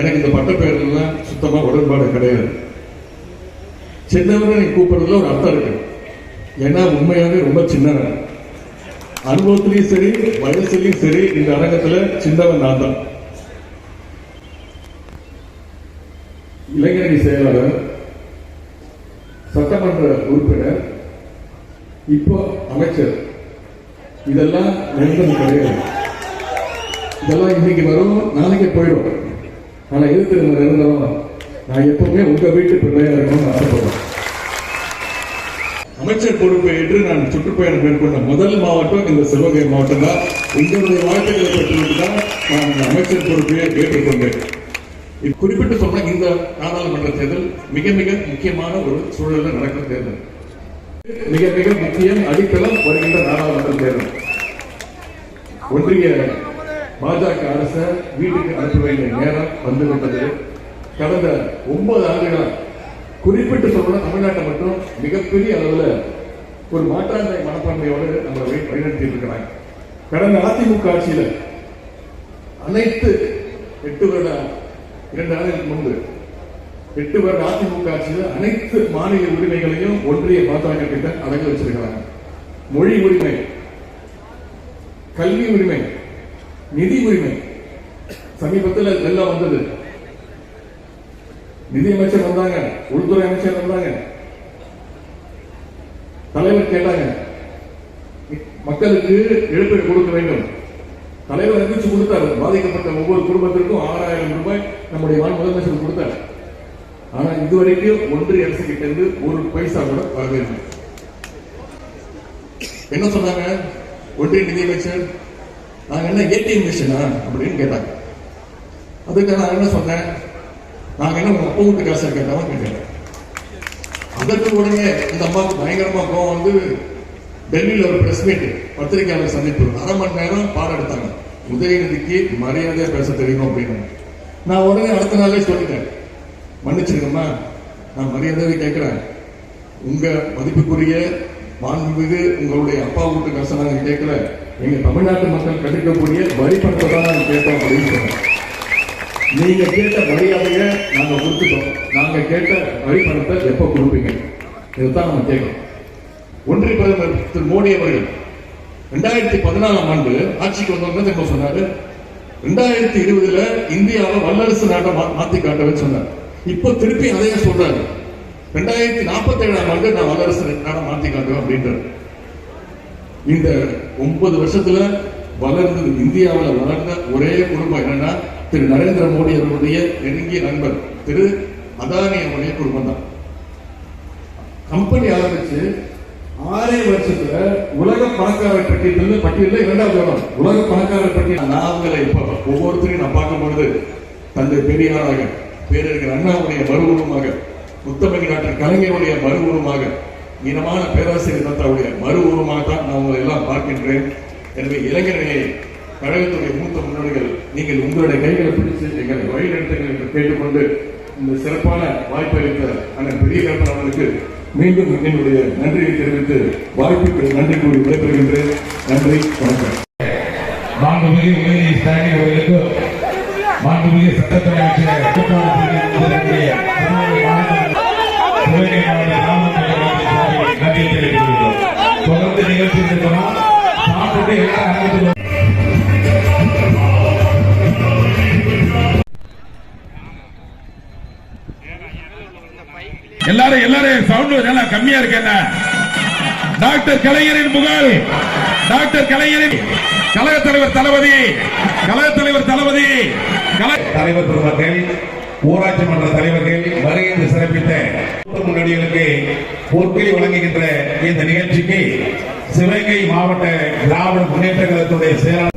எனக்கு இந்த தலைவர்கள்லாம் சுத்தமாக உடன்பாடு கிடையாது. சின்னவரை கூப்பிடுறதுல ஒரு அர்த்தம் இருக்கு. ஏன்னா உண்மையாகவே ரொம்ப சின்னவன். அனுபவத்திலையும் சரி வயசுலையும் சரி இந்த அரங்கத்தில் சின்னவன் நான் தான். இளைஞரணி செயலாளர் சட்டமன்ற உறுப்பினர் இப்போ அமைச்சர். இதெல்லாம் நிரந்தரம் கிடையாது. இதெல்லாம் இன்னைக்கு வரும் நாளைக்கு போயிடும். ஆனால் எதிர்த்து நம்ம நிரந்தரம் நான் எப்பவுமே உங்கள் வீட்டு பிள்ளையாக இருக்கணும்னு ஆசைப்படுறேன். அமைச்சர் பொறுப்பை ஏற்று நான் சுற்றுப்பயணம் மேற்கொண்ட முதல் மாவட்டம் இந்த சிவகங்கை மாவட்டம் தான். உங்களுடைய வாழ்க்கைகளை பெற்றுவிட்டு தான் நான் இந்த அமைச்சர் பொறுப்பையை ஏற்றுக்கொண்டேன். இது குறிப்பிட்டு சொன்ன இந்த நாடாளுமன்ற தேர்தல் மிக மிக முக்கியமான ஒரு சூழலில் நடக்கிற தேர்தல். மிக மிக முக்கியம் அடித்தளம் வருகின்ற நாடாளுமன்ற தேர்தல். ஒன்றிய பாஜக அரச வீட்டுக்கு அனுப்ப வேண்டிய நேரம் வந்துவிட்டது. கடந்த ஒன்பது ஆண்டுகளால் குறிப்பிட்டு சொல்ற தமிழ்நாட்டை மட்டும் மிகப்பெரிய அளவுல ஒரு மாற்றாந்தை மனப்பான்மையோடு நம்ம வழிநடத்தி இருக்கிறாங்க. கடந்த அதிமுக ஆட்சியில அனைத்து எட்டு வருட இரண்டு ஆண்டுகளுக்கு முன்பு எட்டு வருட அதிமுக ஆட்சியில் அனைத்து மாநில உரிமைகளையும் ஒன்றிய பாஜக கிட்ட அடங்கி வச்சிருக்கிறாங்க. மொழி உரிமை கல்வி உரிமை நிதி உரிமை. சமீபத்தில் எல்லாம் வந்தது. நிதியமைச்சர் வந்தாங்க உள்துறை அமைச்சர் வந்தாங்க. தலைவர் கேட்டாங்க மக்களுக்கு இழப்பீடு கொடுக்க வேண்டும். தலைவர் அறிவிச்சு கொடுத்தாரு. பாதிக்கப்பட்ட ஒவ்வொரு குடும்பத்திற்கும் ஆறாயிரம் ரூபாய் நம்முடைய மாநில முதலமைச்சர் கொடுத்தார். ஆனா இதுவரைக்கும் ஒன்றிய அரசு கிட்ட இருந்து ஒரு பைசா கூட வரவில்லை என்ன சொன்னாங்க? ஒன்றிய நிதியமைச்சர் நாங்கள் என்ன ஏடிஎம் மிஷினா அப்படின்னு கேட்டாங்க. அதுக்கு நான் என்ன சொன்னேன்? நாங்கள் என்ன உங்கள் அப்பா வீட்டு காசை கேட்டாலும் கேட்டேன். அதற்கு உடனே இந்த அம்மாவுக்கு பயங்கரமாக கோவம் வந்து டெல்லியில் ஒரு ப்ரெஸ் மீட் பத்திரிகையாளர் சந்திப்பு. அரை மணி நேரம் பாடம் எடுத்தாங்க. உதயநிதிக்கு மரியாதையாக பேச தெரியணும் அப்படின்னு. நான் உடனே அடுத்த நாளே சொல்லிட்டேன். மன்னிச்சிருக்கம்மா நான் மரியாதையை கேட்குறேன் உங்கள் மதிப்புக்குரிய மாண்புமிகு உங்களுடைய அப்பா வீட்டு காசை நாங்க கேட்குறேன் எங்க தமிழ்நாட்டு மக்கள் கண்டிக்கக்கூடிய வரி பணத்தை தான் நாங்க கேட்டோம் அப்படின்னு சொன்னேன் நீங்க கேட்ட மரியாதைய நாங்க கொடுத்துட்டோம். நாங்க கேட்ட வரி பணத்தை எப்ப கொடுப்பீங்க? இதுதான் நம்ம கேட்கணும். ஒன்றிய பிரதமர் திரு மோடி அவர்கள் ரெண்டாயிரத்தி பதினாலாம் ஆண்டு ஆட்சிக்கு வந்தவங்க என்ன சொன்னாரு? ரெண்டாயிரத்தி இருபதுல இந்தியாவை வல்லரசு நாட்டை மா- மாத்தி காட்டவே சொன்னார். இப்போ திருப்பி அதையே சொல்றாரு. ரெண்டாயிரத்தி நாற்பத்தி ஏழாம் ஆண்டு நான் வல்லரசு நாட்டை மாத்தி காட்டுவேன் அப்படின்றாரு. இந்த ஒன்பது வருஷத்துல வளர்ந்து இந்தியாவில் வளர்ந்த ஒரே குடும்பம் என்னன்னா திரு நரேந்திர மோடி அவருடைய நெருங்கிய நண்பர் திரு அதானி அவருடைய குடும்பம் தான் கம்பெனி ஆரம்பிச்சு ஆறே வருஷத்துல உலக பணக்காரர் பட்டியலில் பட்டியலில் இரண்டாவது இடம். உலக பணக்காரர் பட்டியல். நான் அவங்களை ஒவ்வொருத்தரையும் நான் பார்க்கும் பொழுது தந்தை பெரியாராக பேரறிஞர் அண்ணாவுடைய மறுபுறமாக முத்தமிழ் நாட்டின் கலைஞருடைய மறுபுறமாக இனமான பேராசிரியர் தத்தாவுடைய மறுவுருவமாக தான் நான் உங்களை எல்லாம் பார்க்கின்றேன். எனவே இளைஞர்களே கழகத்துடைய மூத்த முன்னோடிகள் நீங்கள் உங்களுடைய கைகளை பிடித்து எங்களை வழிநடத்துங்கள் என்று கேட்டுக்கொண்டு இந்த சிறப்பான வாய்ப்பை அளித்த அண்ணன் பெரியகரப்பன் அவர்களுக்கு மீண்டும் என்னுடைய நன்றியை தெரிவித்து வாய்ப்புக்கு நன்றி கூறி விடைபெறுகின்றேன். நன்றி வணக்கம். மாண்புமிகு உதயநிதி ஸ்டாலின் அவர்களுக்கு மாண்புமிகு சட்டத்துறை எல்லாரும் எல்லாரும் சவுண்ட் நல்லா கம்மியா இருக்கு டாக்டர் கலைஞரின் புகழ். டாக்டர் கலைஞரின் கழக தலைவர் தளபதி. கழக தலைவர் தளபதி. தலைவர் பெருமக்கள் ஊராட்சி மன்ற தலைவர்கள் வருகின்ற சிறப்பித்த முன்னோடிகளுக்கு பொற்களை வழங்குகின்ற இந்த நிகழ்ச்சிக்கு சிவகங்கை மாவட்ட திராவிட முன்னேற்ற கழகத்துடைய செயலாளர்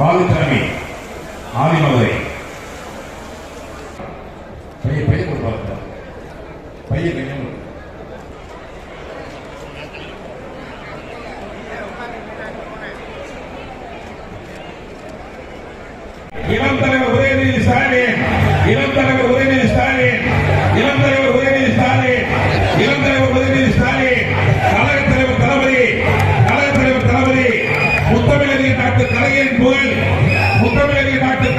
பாலுசாமி ஆதிமதுரை பையன் பையன் ஒரு பார்த்தா பையன் பையன் இளம் தலைவர் உதயநிதி ஸ்டாலின் இளம் தலைவர் உதயநிதி ஸ்டாலின் இளம் தலைவர் கழக